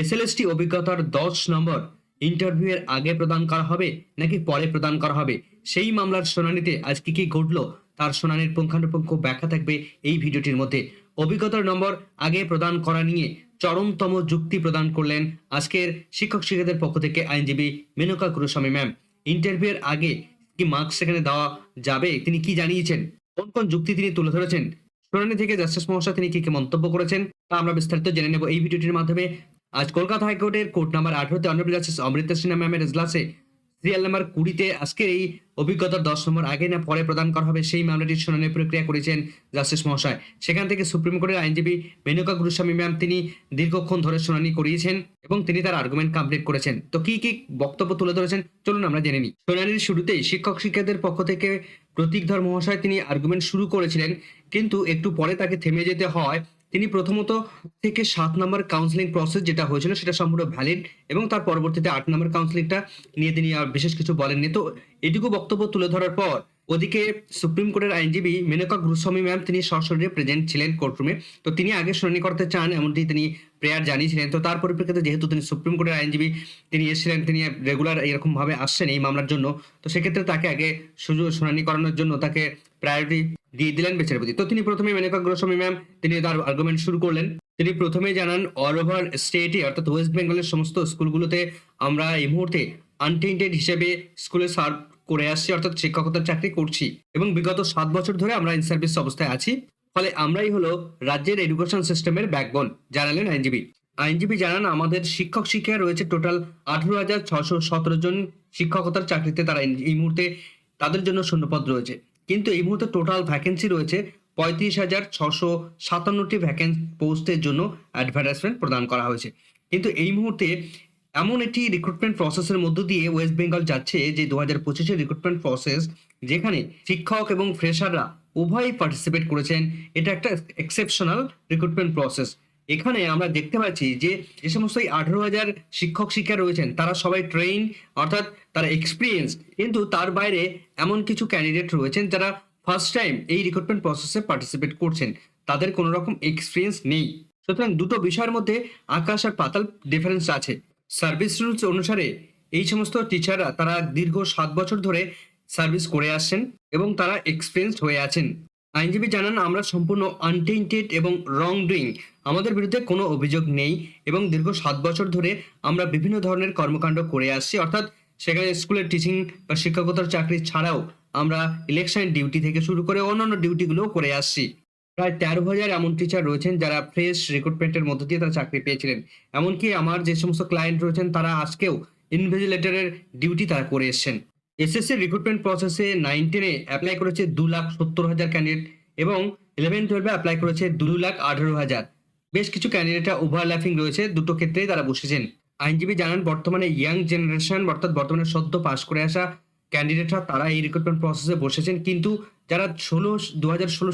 SLST অভিজ্ঞতার দশ নম্বর। Interview এর আগে প্রদান করা হবে নাকি পরে প্রদান করা হবে? সেই মামলার শুনানিতে আজ কি কি ঘটলো? তার শুনানির পুঙ্খানুপুঙ্খ ব্যাখ্যা থাকবে এই ভিডিওটির মধ্যে। অভিজ্ঞতার নম্বর আগে প্রদান করা নিয়ে চরমতম যুক্তি প্রদান করলেন আজকের শিক্ষক শিক্ষকদের পক্ষ থেকে আইনজীবী মেনকা গুরুস্বামী ম্যাম। ইন্টারভিউ এর আগে কি মার্কস সেখানে দেওয়া যাবে? তিনি কি জানিয়েছেন? কোন কোন যুক্তি তিনি তুলে ধরেছেন? শুনানি থেকে জাস্টিস মহাশয় তিনি কি কি মন্তব্য করেছেন? তা আমরা বিস্তারিত জেনে নেব এই ভিডিওটির মাধ্যমে। আজ কলকাতা হাইকোর্টের কোর্ট নাম্বার আঠারোতে অনারেবল জাস্টিস অমৃতা সিনহা ম্যামের এজলাসে সিরিয়াল নাম্বার কুড়িতে আজকের এই অভিজ্ঞতার দশ নম্বর আগে না পরে প্রদান করা হবে সেই মামলাটির শুনানির প্রক্রিয়া করেছেন জাস্টিস মহাশয়। সেখান থেকে সুপ্রিম কোর্টের আইনজীবী মেনকা গুরুস্বামী ম্যাম তিনি দীর্ঘক্ষণ ধরে শুনানি করিয়েছেন এবং তিনি তার আর্গুমেন্ট কমপ্লিট করেছেন। তো কি কি বক্তব্য তুলে ধরেছেন চলুন আমরা জেনে নিই। শুনানির শুরুতেই শিক্ষক শিক্ষকদের পক্ষ থেকে প্রতীকধর মহাশয় তিনি আর্গুমেন্ট শুরু করেছিলেন, কিন্তু একটু পরে তাকে থেমে যেতে হয় তিনি প্রথমত থেকে সাত নাম্বার কাউন্সিলিং প্রসেস যেটা হয়েছিল সেটা সম্পূর্ণ ভ্যালিড এবং তার পরবর্তীতে আট নাম্বার কাউন্সিলিংটা নিয়ে তিনি আর বিশেষ কিছু বলেননি। তো এটুকু বক্তব্য তুলে ধরার পর ওদিকে সুপ্রিম কোর্টের আইনজীবী মেনকা গুরুস্বামী ম্যাম তিনি সশরীরে প্রেজেন্ট ছিলেন কোর্টরুমে। তো তিনি আগে শুনানি করতে চান, এমনটি তিনি প্রেয়ার জানিয়েছিলেন। তো তার পরিপ্রেক্ষিতে যেহেতু তিনি সুপ্রিম কোর্টের আইনজীবী, তিনি এসেছিলেন, তিনি রেগুলার এরকমভাবে আসছেন এই মামলার জন্য। তো সেক্ষেত্রে তাকে আগে সুযোগ শুনানি করানোর জন্য তাকে প্রায়োরিটি দিয়ে দিলেন বিচারপতি। তো তিনি প্রথমে মেনকা গোস্বামী ম্যাম, তিনি তার আর্গুমেন্ট শুরু করলেন। তিনি প্রথমে জানান অল ওভার স্টেটে অর্থাৎ ওয়েস্ট বেঙ্গলের সমস্ত স্কুলগুলোতে আমরা এই মুহূর্তে আনটেন্টেড হিসেবে স্কুলে সার্ভ করে আসছি, অর্থাৎ শিক্ষকতার চাকরি করছি এবং বিগত সাত বছর ধরে আমরা ইন সার্ভিস অবস্থায় আছি। ফলে আমরাই হলো রাজ্যের এডুকেশন সিস্টেমের ব্যাকবোন জানালেন আইনজীবী। আইনজীবী জানান, আমাদের শিক্ষক শিক্ষায় রয়েছে টোটাল আঠারো হাজার ছশো সতেরো জন শিক্ষকতার চাকরিতে তারা এই- মুহূর্তে তাদের জন্য শূন্যপদ রয়েছে। কিন্তু এই মুহূর্তে টোটাল ভ্যাকেন্সি রয়েছে পঁয়ত্রিশ হাজার ছশো সাতান্নটি ভ্যাকেন্সি পোস্টের জন্য অ্যাডভার্টাইজমেন্ট প্রদান করা হয়েছে। কিন্তু এই মুহূর্তে এমন একটি রিক্রুটমেন্ট প্রসেসের মধ্য দিয়ে ওয়েস্ট বেঙ্গল যাচ্ছে যে দু হাজার পঁচিশের রিক্রুটমেন্ট প্রসেস যেখানে শিক্ষক এবং ফ্রেশাররা উভয়ই পার্টিসিপেট করেছেন, এটা একটা এক্সেপশনাল রিক্রুটমেন্ট প্রসেস এখানে আমরা দেখতে পাচ্ছি যে যে সমস্ত আঠারো হাজার শিক্ষক শিক্ষা রয়েছেন, তারা সবাই ট্রেন অর্থাৎ তারা এক্সপিরিয়েন্স কিন্তু তার বাইরে এমন কিছু ক্যান্ডিডেট রয়েছেন যারা ফার্স্ট টাইম এই রিক্রুটমেন্ট প্রসেসে পার্টিসিপেট করছেন। তাদের কোনো রকম এক্সপিরিয়েন্স নেই। সুতরাং দুটো বিষয়ের মধ্যে আকাশ আর পাতাল ডিফারেন্স আছে। সার্ভিস রুলস অনুসারে এই সমস্ত টিচাররা তারা দীর্ঘ সাত বছর ধরে সার্ভিস করে আসছেন এবং তারা এক্সপিরিয়েন্সড হয়ে আছেন। আইনজীবী জানান, আমরা সম্পূর্ণ আনটেন্টেড এবং রং ডুইং আমাদের বিরুদ্ধে কোনো অভিযোগ নেই এবং দীর্ঘ সাত বছর ধরে আমরা বিভিন্ন ধরনের কর্মকাণ্ড করে আসছি। অর্থাৎ সেখানে স্কুলের টিচিং বা শিক্ষকতার চাকরি ছাড়াও আমরা ইলেকশন ডিউটি থেকে শুরু করে অন্যান্য ডিউটিগুলোও করে আসছি। প্রায় তেরো হাজার এমন টিচার রয়েছেন যারা ফ্রেশ রিক্রুটমেন্টের মধ্য দিয়ে তারা চাকরি পেয়েছিলেন। এমনকি আমার যে সমস্ত ক্লায়েন্ট রয়েছেন, তারা আজকেও ইনভিজিলেটরের ডিউটি তারা করে এসছেন। এসএসসি রিক্রুটমেন্ট প্রসেসে নাইন টেনে অ্যাপ্লাই করেছে দু লাখ সত্তর হাজার ক্যান্ডিডেট এবং ইলেভেন টুয়েলভে অ্যাপ্লাই করেছে দু লাখ আঠারো হাজার। বেশ কিছু ক্যান্ডিডেটরা ওভারল্যাপিং রয়েছে, দুটো ক্ষেত্রেই তারা বসেছেন। আইনজীবী জানান, বর্তমানে ইয়াং জেনারেশন অর্থাৎ বর্তমানে সদ্য পাস করে আসা ক্যান্ডিডেটরা তারা এই রিক্রুটমেন্ট প্রসেসে বসেছেন। কিন্তু যারা ষোলো দু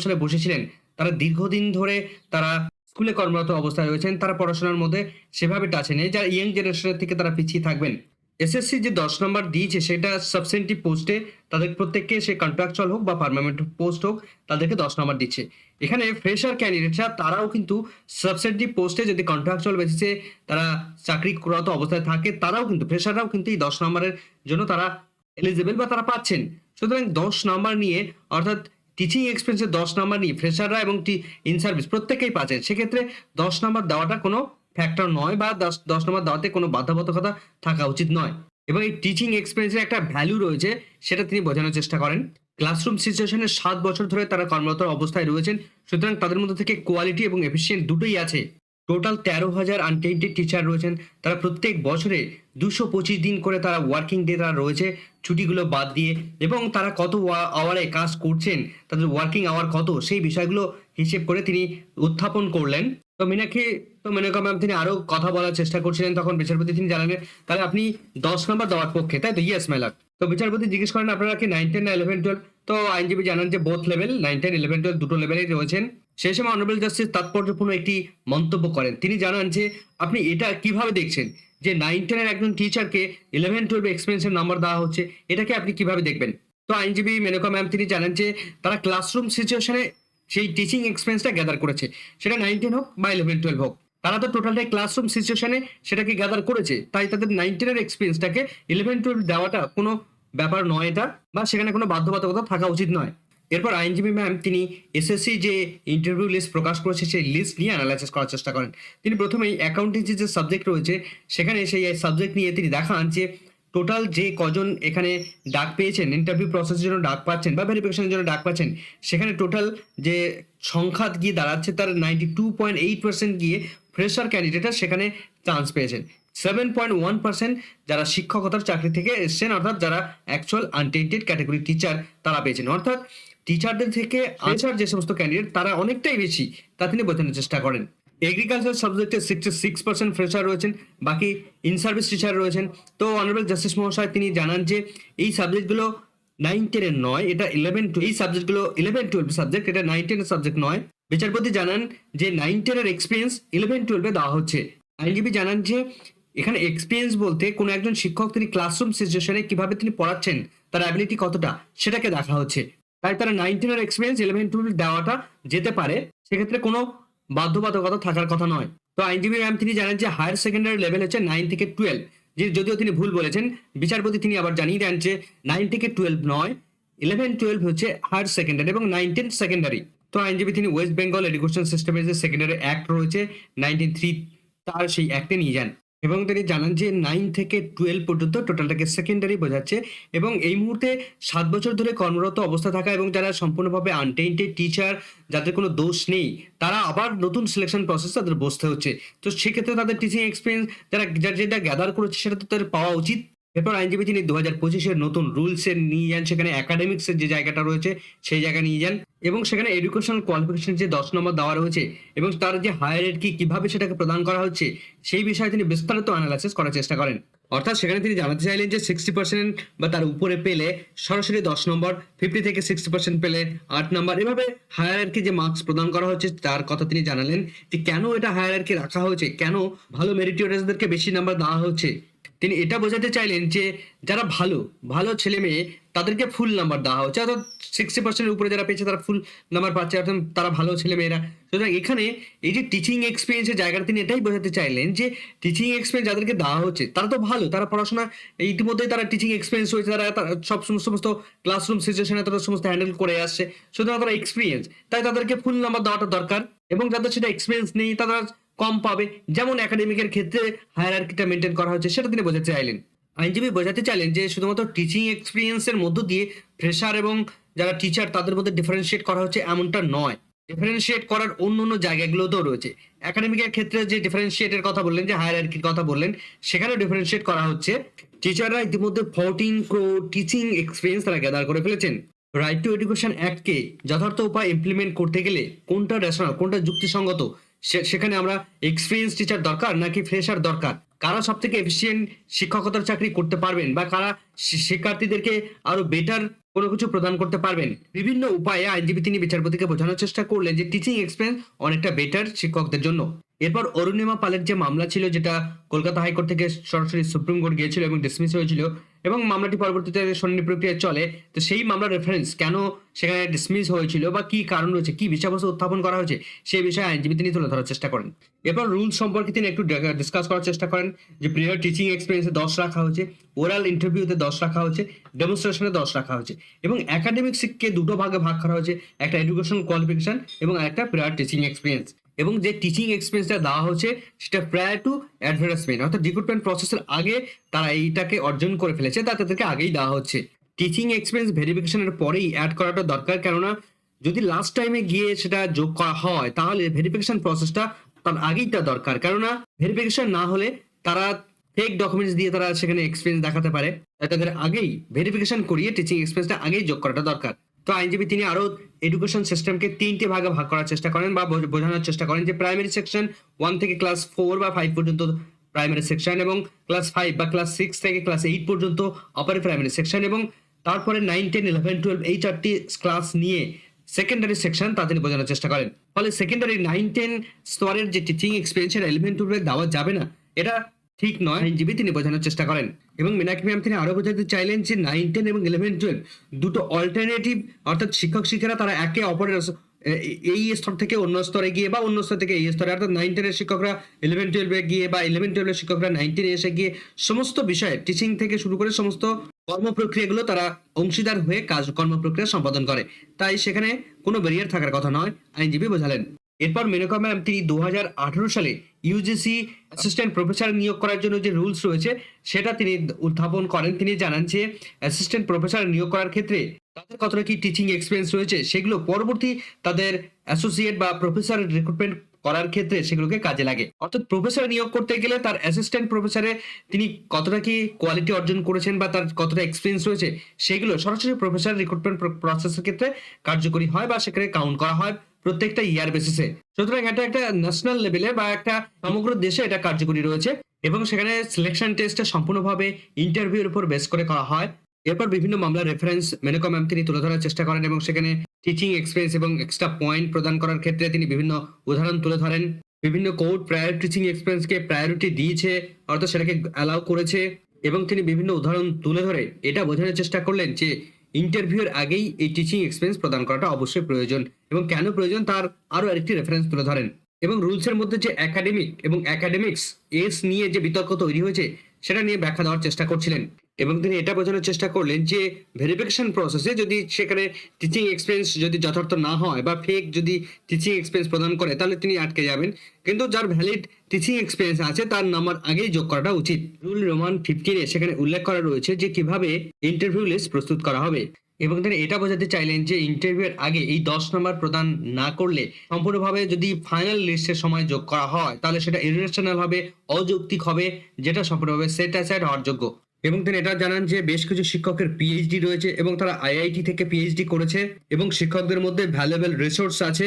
সালে বসেছিলেন তারা দীর্ঘদিন ধরে তারা স্কুলে কর্মরত অবস্থায় রয়েছেন, তারা পড়াশোনার মধ্যে সেভাবে টাচে নেই যারা ইয়াং জেনারেশনের থেকে তারা পিছিয়ে থাকবেন। এসএসসি যে দশ নম্বর দিয়েছে, সেটা সাবসেন্টিভ পোস্টে তাদের প্রত্যেককে সে কন্ট্রাকচুয়াল হোক বা পার্মানেন্ট পোস্ট হোক, তাদেরকে দশ নম্বর দিচ্ছে। এখানে ফ্রেশার ক্যান্ডিডেটরা তারাও কিন্তু সাবসেন্টিভ পোস্টে যদি কন্ট্রাকচুয়াল বেসিসে তারা চাকরিরত অবস্থায় থাকে, তারাও কিন্তু ফ্রেশাররাও কিন্তু এই দশ নম্বরের জন্য তারা এলিজিবল বা তারা পাচ্ছেন। সুতরাং দশ নম্বর নিয়ে, অর্থাৎ টিচিং এক্সপেন্সের দশ নাম্বার নিয়ে ফ্রেশাররা এবং ইন সার্ভিস প্রত্যেকেই পাচ্ছে। সেক্ষেত্রে দশ নাম্বার দেওয়াটা কোনো ফ্যাক্টর নয় বা দশ দশ নম্বর দেওয়াতে কোনো বাধ্যবাধকতা থাকা উচিত নয়। এবং এই টিচিং এক্সপিরিয়েন্সের একটা ভ্যালু রয়েছে, সেটা তিনি বোঝানোর চেষ্টা করেন। ক্লাসরুম সিচুয়েশনে সাত বছর ধরে তারা কর্মরত অবস্থায় রয়েছেন, সুতরাং তাদের মধ্যে থেকে কোয়ালিটি এবং এফিসিয়েন্ট দুটোই আছে। টোটাল তেরো হাজার আনটেন্টেড টিচার রয়েছেন। তারা প্রত্যেক বছরে দুশো পঁচিশ দিন করে তারা ওয়ার্কিং ডে তারা রয়েছে। ছুটিগুলো বাদ দিয়ে এবং তারা কত আওয়ারে কাজ করছেন, তাদের ওয়ার্কিং আওয়ার কত, সেই বিষয়গুলো হিসেব করে তিনি উত্থাপন করলেন। তো মিনাক্ষী, তো মেনকা ম্যাম তিনি আরও কথা বলার চেষ্টা করছিলেন, তখন বিচারপতি তিনি জানালেন, তাহলে আপনি দশ নম্বর দেওয়ার পক্ষে, তাই তো? ইয়েস মেলাক তো বিচারপতি জিজ্ঞেস করেন, আপনারা কি নাইন টেন না ইলেভেন টুয়েলভ তো আইনজীবী জানান যে both level nine ten eleven twelve দুটো লেভেলেই রয়েছেন। সেই সময় অনারেবল জাস্টিস তাৎপর্যপূর্ণ একটি মন্তব্য করেন। তিনি জানান যে, আপনি এটা কীভাবে দেখছেন? যে নাইন টেনের একজন টিচারকে ইলেভেন টুয়েলভ এক্সপিরিয়েন্সের নাম্বার দেওয়া হচ্ছে, এটাকে আপনি কীভাবে দেখবেন? তো আইনজীবী মেনকা ম্যাম, তিনি জানান যে, তারা ক্লাসরুম সিচুয়েশনে সেই টিচিং এক্সপিরিয়েন্সটা গ্যাদার করেছে। সেটা নাইন টেন হোক বা ইলেভেন টুয়েলভ হোক। তারা তো টোটালটাই ক্লাসরুম সিচুয়েশনে সেটাকে গ্যাদার করেছে। তাই তাদের নাইন টেনের এক্সপিরিয়েন্সটাকে ইলেভেন টুয়েলভ দেওয়াটা কোনো ব্যাপার নয় এটা, বা সেখানে কোনো বাধ্যবাধকতা থাকা উচিত নয়। এরপর আইনজীবী ম্যাম তিনি এসএসসি যে ইন্টারভিউ লিস্ট প্রকাশ করেছে, সেই লিস্ট নিয়ে অ্যানালাইসিস করার চেষ্টা করেন। তিনি প্রথমেই অ্যাকাউন্টেন্সি যে সাবজেক্ট রয়েছে, সেখানে সেই সাবজেক্ট নিয়ে তিনি দেখান যে টোটাল যে কজন এখানে ডাক পেয়েছেন ইন্টারভিউ প্রসেসের জন্য ডাক পাচ্ছেন বা ভেরিফিকেশনের জন্য ডাক পাচ্ছেন, সেখানে টোটাল যে সংখ্যা গিয়ে দাঁড়াচ্ছে তার ninety two point eight percent গিয়ে ফ্রেশার ক্যান্ডিডেটরা সেখানে চান্স পেয়েছেন। সেভেন পয়েন্ট ওয়ান পার্সেন্ট যারা শিক্ষকতার চাকরি থেকে এসছেন, অর্থাৎ যারা অ্যাকচুয়াল আনটেন্টেড ক্যাটাগরি টিচার তারা পেয়েছেন। অর্থাৎ টিচারদের থেকে ফ্রেশার যে সমস্ত ক্যান্ডিডেট তারা অনেকটাই বেশি তা তিনি বোঝানোর চেষ্টা করেন। এগ্রিকালচার সাবজেক্টে সিক্সটি সিক্স পার্সেন্ট ফ্রেশার রয়েছেন বাকি ইন সার্ভিস টিচার রয়েছেন। তো অনারেবল জাস্টিস মহাশয় তিনি জানান যে এই সাবজেক্টগুলো নাইন টেনের নয় এটা ইলেভেন টু এই সাবজেক্টগুলো ইলেভেন টুয়েলভ সাবজেক্ট এটা নাইন টেনের সাবজেক্ট নয়। বিচারপতি জানান যে নাইন টেনের এক্সপিরিয়েন্স ইলেভেন টুয়েলভে দেওয়া হচ্ছে। আইনজীবী জানান যে এখানে এক্সপিরিয়েন্স বলতে কোনো একজন শিক্ষক তিনি ক্লাসরুম সিচুয়েশনে কীভাবে তিনি পড়াচ্ছেন তার অ্যাবিলিটি কতটা সেটাকে দেখা হচ্ছে। তাই তারা নাইন টেনের এক্সপিরিয়েন্স ইলেভেন টুয়েলভ দেওয়াটা যেতে পারে, সেক্ষেত্রে কোনো বাধ্যবাধকতা থাকার কথা নয়। তো আইনজীবী ম্যাম তিনি জানেন যে হায়ার সেকেন্ডারি লেভেল হচ্ছে নাইন থেকে টুয়েলভ যে যদিও তিনি ভুল বলেছেন, বিচারপতি তিনি আবার জানিয়ে দেন যে নাইন থেকে টুয়েলভ নয় ইলেভেন টুয়েলভ হচ্ছে হায়ার সেকেন্ডারি এবং নাইন টেন সেকেন্ডারি তো আইনজীবী তিনি ওয়েস্ট বেঙ্গল এডুকেশন সিস্টেমের যে সেকেন্ডারি অ্যাক্ট রয়েছে নাইনটিন থ্রি তার সেই অ্যাক্টে নিয়ে যান। এবং তিনি জানান যে নাইন থেকে টুয়েলভ পর্যন্ত টোটালটাকে সেকেন্ডারি বোঝাচ্ছে এবং এই মুহূর্তে সাত বছর ধরে কর্মরত অবস্থা থাকা এবং যারা সম্পূর্ণভাবে আনটেন্টেড টিচার যাদের কোনো দোষ নেই, তারা আবার নতুন সিলেকশন প্রসেস তাদের বসতে হচ্ছে। তো সেক্ষেত্রে তাদের টিচিং এক্সপিরিয়েন্স যারা যেটা গ্যাদার করেছে সেটা তো তাদের পাওয়া উচিত। এরপর আইনজীবী তিনি দু হাজার পঁচিশের নতুন রুলসের নিয়ে যান, সেখানে একাডেমিক্সের যে জায়গাটা রয়েছে, সেই জায়গা নিয়ে যান এবং সেখানে এডুকেশনাল কোয়ালিফিকেশন যে দশ নম্বর দেওয়া রয়েছে এবং তার যে হায়ার কি, কীভাবে সেটাকে প্রদান করা হচ্ছে, সেই বিষয়ে তিনি বিস্তারিত অ্যানালাইসিস করার চেষ্টা করেন। অর্থাৎ সেখানে তিনি জানাতে চাইলেন যে সিক্সটি পার্সেন্ট বা তার উপরে পেলে সরাসরি দশ নম্বর ফিফটি থেকে সিক্সটি পার্সেন্ট পেলে আট নম্বর, এভাবে হায়ারকে যে মার্কস প্রদান করা হচ্ছে, তার কথা তিনি জানালেন যে কেন এটা হায়ারকে রাখা হয়েছে, কেন ভালো মেরিটোরিয়াসদেরকে বেশি নাম্বার দেওয়া হচ্ছে তিনি এটা বোঝাতে চাইলেন যে যারা ভালো ভালো ছেলে মেয়ে, তাদেরকে ফুল নাম্বার দেওয়া হচ্ছে। অর্থাৎ সিক্সটি পার্সেন্টের উপরে যারা পেয়েছে, তারা ফুল নাম্বার পাচ্ছে। অর্থাৎ তারা ভালো ছেলে মেয়েরা। সুতরাং এখানে এই যে টিচিং এক্সপিরিয়েন্সের জায়গাটা তিনি এটাই বোঝাতে চাইলেন যে টিচিং এক্সপিরিয়েন্স যাদেরকে দেওয়া হচ্ছে, তারা তো ভালো, তারা পড়াশোনা, ইতিমধ্যেই তারা টিচিং এক্সপিরিয়েন্স হয়েছে তারা সব সমস্ত ক্লাসরুম সিচুয়েশনে তারা সমস্ত হ্যান্ডেল করে আসছে। সুতরাং তারা এক্সপিরিয়েন্স তাই তাদেরকে ফুল নাম্বার দেওয়াটা দরকার। এবং যাদের সেটা এক্সপিরিয়েন্স নেই, তারা কম পাবে। যেমন একাডেমিকের ক্ষেত্রে হায়ারার্কিটা মেনটেন করা হচ্ছে, সেটা তিনি বোঝাতে চাইলেন। আইনজীবী বোঝাতে চাইলেন যে শুধুমাত্র টিচিং এক্সপিরিয়েন্সের মধ্য দিয়ে ফ্রেশার এবং যারা টিচার তাদের মধ্যে ডিফারেন্সিয়েট করা হচ্ছে এমনটা নয়। ডিফারেন্সিয়েট করার অন্য অন্য জায়গাগুলোতেও রয়েছে। একাডেমিকের ক্ষেত্রে যে ডিফারেন্সিয়েটের কথা বললেন, যে হায়ারার্কির কথা বললেন, সেখানেও ডিফারেন্সিয়েট করা হচ্ছে। টিচাররা ইতিমধ্যে ফোরটিন ক্রো টিচিং এক্সপিরিয়েন্স তারা গ্যাদার করে ফেলেছেন। রাইট টু এডুকেশন অ্যাক্টকে যথার্থ উপায় ইমপ্লিমেন্ট করতে গেলে কোনটা রেশনাল কোনটা যুক্তিসঙ্গত সেখানে আমরা এক্সপিরিয়েন্স টিচার দরকার নাকি ফ্রেশার দরকার? কারা সব থেকে এফিসিয়েন্ট শিক্ষকতার চাকরি করতে পারবেন বা কারা শিক্ষার্থীদেরকে আরও বেটার কোনো কিছু প্রদান করতে পারবেন? বিভিন্ন উপায়ে আইনজীবী তিনি বিচারপতিকে বোঝানোর চেষ্টা করলেন যে টিচিং এক্সপিরিয়েন্স অনেকটা বেটার শিক্ষকদের জন্য। এরপর অরুণিমা পালের যে মামলা ছিল, যেটা কলকাতা হাইকোর্ট থেকে সরাসরি সুপ্রিম কোর্ট গিয়েছিল এবং ডিসমিস হয়েছিল এবং মামলাটি পরবর্তীতে শুনানি প্রক্রিয়া চলে। তো সেই মামলার রেফারেন্স কেন সেখানে ডিসমিস হয়েছিল বা কি কারণ রয়েছে, কি বিষয়বস্তু উত্থাপন করা হয়েছে, সেই বিষয়ে আইনজীবী তিনি তুলে ধরার চেষ্টা করেন। এরপর রুলস সম্পর্কে তিনি একটু ডিসকাস করার চেষ্টা করেন যে প্রিয়ার টিচিং এক্সপিরিয়েন্সে দশ রাখা হয়েছে ওরাল ইন্টারভিউতে দশ রাখা হয়েছে ডেমনস্ট্রেশনে দশ রাখা হয়েছে এবং একাডেমিক শিক্ষকে দুটো ভাগে ভাগ করা হয়েছে, একটা এডুকেশন কোয়ালিফিকেশন এবং একটা প্রিয়ার টিচিং এক্সপিরিয়েন্স এবং যে টিচিং এক্সপিরিয়েন্সটা দেওয়া হচ্ছে সেটা প্রায় টু অ্যাডভার্টাইজমেন্ট অর্থাৎ রিক্রুটমেন্ট প্রসেসের আগে তারা এইটাকে অর্জন করে ফেলেছে, তা তাদেরকে আগেই দেওয়া হচ্ছে। টিচিং এক্সপিরিয়েন্স ভেরিফিকেশনের পরেই অ্যাড করাটা দরকার, কেননা যদি লাস্ট টাইমে গিয়ে সেটা যোগ করা হয়, তাহলে ভেরিফিকেশন প্রসেসটা তার আগেই তা দরকার। কেননা ভেরিফিকেশন না হলে তারা ফেক ডকুমেন্টস দিয়ে তারা সেখানে এক্সপিরিয়েন্স দেখাতে পারে তাদের আগেই ভেরিফিকেশন করিয়ে টিচিং এক্সপিরিয়েন্সটা আগেই যোগ করাটা দরকার। তো আইনজীবী তিনি আরও এডুকেশন সিস্টেমকে তিনটি ভাগে ভাগ করার চেষ্টা করেন বা বোঝানোর চেষ্টা করেন যে প্রাইমারি সেকশন ওয়ান থেকে ক্লাস ফোর বা ফাইভ পর্যন্ত প্রাইমারি সেকশন এবং ক্লাস ফাইভ বা ক্লাস সিক্স থেকে ক্লাস এইট পর্যন্ত আপার প্রাইমারি সেকশন এবং তারপরে নাইন টেন ইলেভেন টুয়েলভ এই চারটি ক্লাস নিয়ে সেকেন্ডারি সেকশন তা তিনি বোঝানোর চেষ্টা করেন। ফলে সেকেন্ডারি নাইন টেন স্তরের যে টিচিং এক্সপিরিয়েন্স সেটা ইলেভেন টুয়েলভে দেওয়া যাবে না। এটা ঠিক নয়। আইনজীবী তিনি বোঝানোর চেষ্টা করেন এবং মিনাকি ম্যাম তিনি আরও বোঝাতে চাইলেন যে নাইন, টেন এবং ইলেভেন, টুয়েলভ দুটো অল্টারনেটিভ অর্থাৎ শিক্ষক শিক্ষিকারা তারা একে অপরের এই স্তর থেকে অন্য স্তরে গিয়ে বা অন্য স্তর থেকে এই স্তরে, অর্থাৎ নাইন, টেনের শিক্ষকরা ইলেভেন, টুয়েলভে গিয়ে বা ইলেভেন, টুয়েলভের শিক্ষকরা নাইন, টেনে এসে গিয়ে সমস্ত বিষয়ে টিচিং থেকে শুরু করে সমস্ত কর্ম প্রক্রিয়াগুলো তারা অংশীদার হয়ে কাজ কর্ম প্রক্রিয়া সম্পাদন করে। তাই সেখানে কোনো ব্যারিয়ার থাকার কথা নয়, আইনজীবী বোঝালেন। এরপর মেনকা ম্যাম, তিনি দু হাজার আঠারো সালে ইউজিসি অ্যাসিস্ট্যান্ট প্রফেসর নিয়োগ করার জন্য যে রুলস রয়েছে, সেটা তিনি উত্থাপন করেন। তিনি জানান যে অ্যাসিস্ট্যান্ট প্রফেসর নিয়োগ করার ক্ষেত্রে তাদের কতটা কি টিচিং এক্সপিরিয়েন্স রয়েছে, সেগুলো পরবর্তী তাদের অ্যাসোসিয়েট বা প্রফেসর রিক্রুটমেন্ট করার ক্ষেত্রে সেগুলোকে কাজে লাগে। অর্থাৎ প্রফেসর নিয়োগ করতে গেলে তার অ্যাসিস্ট্যান্ট প্রফেসরে তিনি কতটা কি কোয়ালিটি অর্জন করেছেন বা তার কতটা এক্সপিরিয়েন্স রয়েছে, সেগুলো সরাসরি প্রফেসর রিক্রুটমেন্ট প্রসেসের ক্ষেত্রে কার্যকরী হয় বা সেখানে কাউন্ট করা হয়। প্রত্যেকটা ইয়ার বেসিসে সুতরাং এটা একটা ন্যাশনাল লেভেলে বা একটা সমগ্র দেশে এটা কার্যকরী রয়েছে এবং সেখানে সিলেকশন টেস্টটা সম্পূর্ণভাবে ইন্টারভিউর উপর বেস করে করা হয়। এরপর বিভিন্ন মামলার রেফারেন্স মেনকা ম্যাম তিনি তুলে ধরার চেষ্টা করেন এবং সেখানে টিচিং এক্সপিরিয়েন্স এবং এক্সট্রা পয়েন্ট প্রদান করার ক্ষেত্রে তিনি বিভিন্ন উদাহরণ তুলে ধরেন। বিভিন্ন কোর্ট প্রায়র টিচিং এক্সপিরিয়েন্সকে প্রায়োরিটি দিয়েছে, অর্থাৎ সেটাকে অ্যালাউ করেছে এবং তিনি বিভিন্ন উদাহরণ তুলে ধরে। এটা বোঝানোর চেষ্টা করলেন যে ইন্টারভিউর আগেই এই টিচিং এক্সপিরিয়েন্স প্রদান করাটা অবশ্যই প্রয়োজন এবং কেন প্রয়োজন তার আরও আরেকটি রেফারেন্স তুলে ধরেন। এবং রুলসের মধ্যে যে একাডেমিক এবং একাডেমিক্স এস নিয়ে যে বিতর্ক তৈরি হয়েছে, সেটা নিয়ে ব্যাখ্যা দেওয়ার চেষ্টা করছিলেন। এবং তিনি এটা বোঝানোর চেষ্টা করলেন যে ভেরিফিকেশন প্রসেসে যদি সেখানে টিচিং এক্সপিরিয়েন্স যদি যথার্থ না হয় বা ফেক যদি টিচিং এক্সপিরিয়েন্স প্রদান করে, তাহলে তিনি আটকে যাবেন। কিন্তু যার ভ্যালিড টিচিং এক্সপিরিয়েন্স আছে, তার নাম্বার আগেই যোগ করাটা উচিত। রুল রোমান ফিফটিনে সেখানে উল্লেখ করা রয়েছে যে কীভাবে ইন্টারভিউ লিস্ট প্রস্তুত করা হবে। এবং তিনি এটা বোঝাতে চাইলেন যে ইন্টারভিউয়ের আগে এই দশ নম্বর প্রদান না করলে সম্পূর্ণভাবে যদি ফাইনাল লিস্টের সময় যোগ করা হয়, তাহলে সেটা ইরেশনাল হবে, অযৌক্তিক হবে, যেটা সম্পূর্ণভাবে সেট অ্যাসাইড হওয়ার যোগ্য। এবং তিনি এটা জানান যে বেশ কিছু শিক্ষকের পিএইচডি রয়েছে এবং তারা আইআইটি থেকে পিএইচডি করেছে এবং শিক্ষকদের মধ্যে ভ্যালুয়েবল রিসোর্স আছে।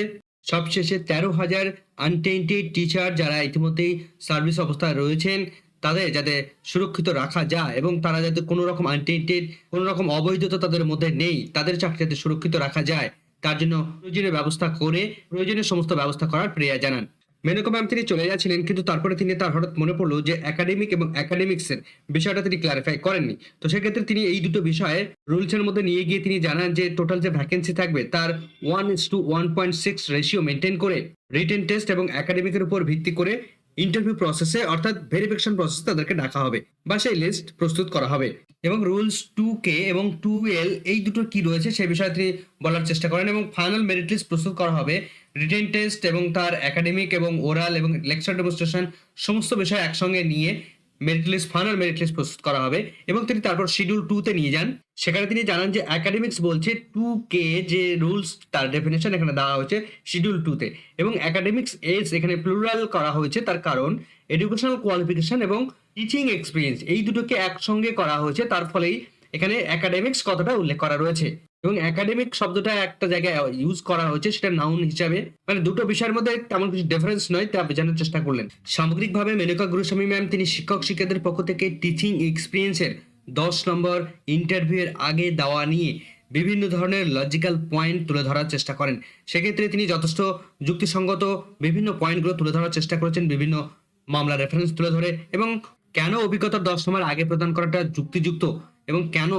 সবশেষে তেরো হাজার আনটেন্টেড টিচার যারা ইতিমধ্যেই সার্ভিস অবস্থায় রয়েছেন, তাদের যাতে সুরক্ষিত রাখা যায় এবং তারা যাতে কোনো রকম আনটেন্টেড কোনো রকম অবৈধতা তাদের মধ্যে নেই, তাদের চাকরি যাতে সুরক্ষিত রাখা যায়, তার জন্য প্রয়োজনীয় ব্যবস্থা করে, প্রয়োজনীয় সমস্ত ব্যবস্থা করার প্রেয়া জানান। মেনকা ম্যাম তিনি চলে যাচ্ছিলেন, কিন্তু তারপরে তিনি তার হঠাৎ মনে পড়ল যে একাডেমিক এবং একাডেমিক্সের বিষয়টা তিনি ক্লারিফাই করেননি। তো সেক্ষেত্রে তিনি এই দুটো বিষয়ে রুলসের মধ্যে নিয়ে গিয়ে তিনি জানান যে টোটাল যে ভ্যাকেন্সি থাকবে তার one is two one point six ratio maintain করে রিটেন টেস্ট এবং একাডেমিকের উপর ভিত্তি করে ইন্টারভিউ প্রসেসে অর্থাৎ ভেরিফিকেশন প্রসেসে তাদেরকে ডাকা হবে বা সেই লিস্ট প্রস্তুত করা হবে। এবং রুলস টু কে এবং টু এল এই দুটো কি রয়েছে সে বিষয়ে তিনি বলার চেষ্টা করেন এবং ফাইনাল মেরিট লিস্ট প্রস্তুত করা হবে রিটেন টেস্ট এবং তার একাডেমিক এবং ওরাল এবং লেকচার ডেমনস্ট্রেশন সমস্ত বিষয় একসঙ্গে নিয়ে merit list final merit list প্রস্তুত করা হবে এবং তিনি তারপর শিডিউল টুতে নিয়ে যান। সেখানে তিনি জানান যে একাডেমিক্স বলছে টু কে যে রুলস তার ডেফিনেশন এখানে দেওয়া হয়েছে শিডিউল টুতে এবং একাডেমিক্স এস এখানে প্লুরাল করা হয়েছে তার কারণ এডুকেশনাল কোয়ালিফিকেশন এবং টিচিং এক্সপিরিয়েন্স এই দুটোকে একসঙ্গে করা হয়েছে, তার ফলেই এখানে একাডেমিক্স কথাটা উল্লেখ করা রয়েছে। এবং একাডেমিক শব্দটা একটা জায়গায় ইউজ করা হয়েছে, সেটা নাউন হিসাবে। মানে দুটো বিষয়ের মধ্যে তেমন কিছু ডিফারেন্স নয়, তা বোঝানোর চেষ্টা করলেন। সামগ্রিকভাবে মেনকা গুরুস্বামী ম্যাম তিনি শিক্ষক শিক্ষকদের পক্ষ থেকে টিচিং এক্সপিরিয়েন্সের দশ নম্বর ইন্টারভিউয়ের আগে দেওয়া নিয়ে বিভিন্ন ধরনের লজিক্যাল পয়েন্ট তুলে ধরার চেষ্টা করেন। সেক্ষেত্রে তিনি যথেষ্ট যুক্তিসঙ্গত বিভিন্ন পয়েন্টগুলো তুলে ধরার চেষ্টা করেছেন, বিভিন্ন মামলা রেফারেন্স তুলে ধরে এবং কেন অভিজ্ঞতার দশ নম্বর আগে প্রদান করাটা যুক্তিযুক্ত এবং কেন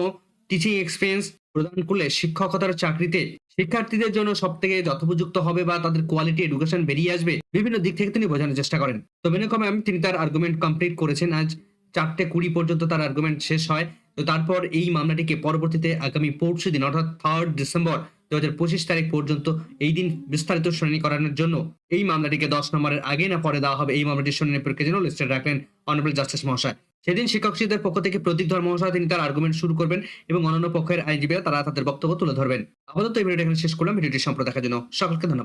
টিচিং এক্সপিরিয়েন্স প্রদান করলে শিক্ষকতার চাকরিতে শিক্ষার্থীদের জন্য সব থেকে যথোপযুক্ত হবে বা তাদের কোয়ালিটি এডুকেশন বেরিয়ে আসবে বিভিন্ন দিক থেকে তিনি বোঝানোর চেষ্টা করেন। তো মেনকা ম্যাম তিনি তার আর্গুমেন্ট কমপ্লিট করেছেন। আজ চারটে কুড়ি পর্যন্ত তার আর্গুমেন্ট শেষ হয়। তো তারপর এই মামলাটিকে পরবর্তীতে আগামী পরশু দিন, অর্থাৎ থার্ড ডিসেম্বর দু হাজার পঁচিশ তারিখ পর্যন্ত এই দিন বিস্তারিত শুনানি করানোর জন্য এই মামলাটিকে দশ নম্বরের আগে না পরে দেওয়া হবে। এই মামলাটির শুনানি প্রক্রিয়া জন্য লিস্টে রাখলেন অনারেবল জাস্টিস মহাশয়। সেদিন শিক্ষক শিক্ষকদের পক্ষ থেকে প্রতীক ধর্ম সহ তিনি তার আর্গুমেন্ট শুরু করবেন এবং অন্যান্য পক্ষের আইনজীবীরা তারা তাদের বক্তব্য তুলে ধরবেন। আপাতত এই ভিডিওটি এখানে শেষ করলাম। ভিডিওটি সম্প্রদায় দেখার জন্য সকলকে ধন্যবাদ।